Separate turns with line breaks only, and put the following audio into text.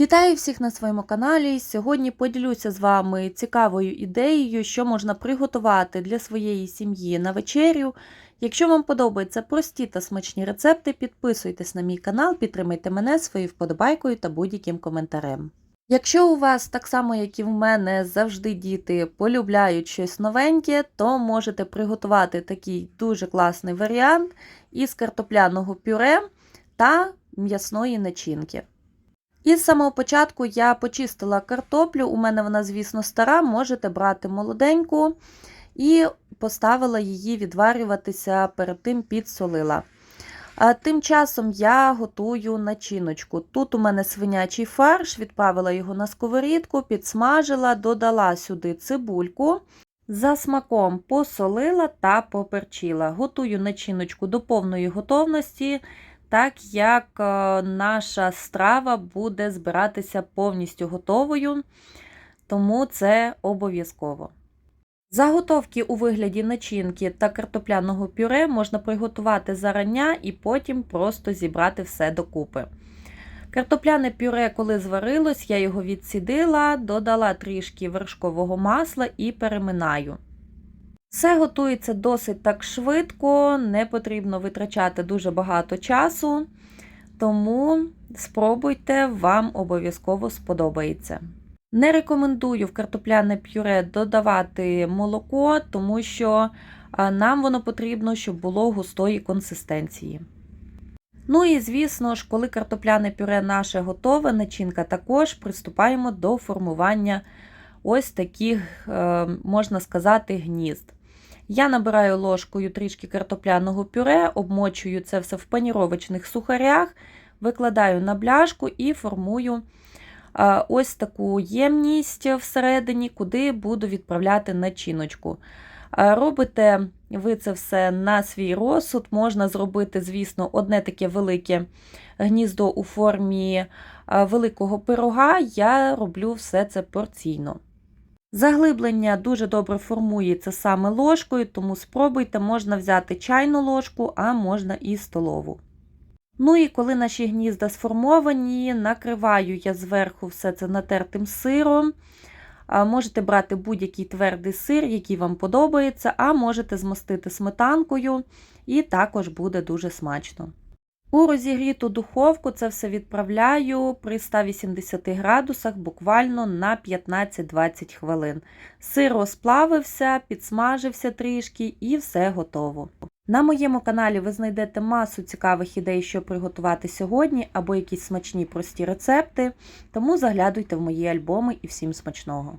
Вітаю всіх на своєму каналі. Сьогодні поділюся з вами цікавою ідеєю, що можна приготувати для своєї сім'ї на вечерю. Якщо вам подобаються прості та смачні рецепти, підписуйтесь на мій канал, підтримайте мене своєю вподобайкою та будь-яким коментарем. Якщо у вас, так само як і в мене, завжди діти полюбляють щось новеньке, то можете приготувати такий дуже класний варіант із картопляного пюре та м'ясної начинки. І з самого початку я почистила картоплю, у мене вона, звісно, стара, можете брати молоденьку, і поставила її відварюватися, перед тим підсолила. А Тим часом я готую начиночку. Тут у мене свинячий фарш, відправила його на сковорідку, підсмажила, додала сюди цибульку. За смаком посолила та поперчила. Готую начиночку до повної готовності, так як е, наша страва буде збиратися повністю готовою, тому це обов'язково. Заготовки у вигляді начинки та картопляного пюре можна приготувати зарання і потім просто зібрати все докупи. Картопляне пюре, коли зварилось, я його відсідила, додала трішки вершкового масла і переминаю. Все готується досить так швидко, не потрібно витрачати дуже багато часу, тому спробуйте, вам обов'язково сподобається. Не рекомендую в картопляне пюре додавати молоко, тому що нам воно потрібно, щоб було густої консистенції. Ну і, звісно ж, коли картопляне пюре наше готове, начинка також приступаємо до формування ось таких, можна сказати, гнізд. Я набираю ложкою трішки картопляного пюре, обмочую це все в паніровочних сухарях, викладаю на бляшку і формую ось таку ємність всередині, куди буду відправляти начиночку. Робите ви це все на свій розсуд. Можна зробити, звісно, одне таке велике гніздо у формі великого пирога. Я роблю все це порційно. Заглиблення дуже добре формується саме ложкою, тому спробуйте, можна взяти чайну ложку, а можна і столову. Ну і коли наші гнізда сформовані, накриваю я зверху все це натертим сиром. Можете брати будь-який твердий сир, який вам подобається, а можете змастити сметанкою, і також буде дуже смачно. У розігріту духовку це все відправляю при 180 градусах буквально на 15-20 хвилин. Сир розплавився, підсмажився трішки і все готово. На моєму каналі ви знайдете масу цікавих ідей, що приготувати сьогодні, або якісь смачні прості рецепти, тому заглядуйте в мої альбоми і всім смачного!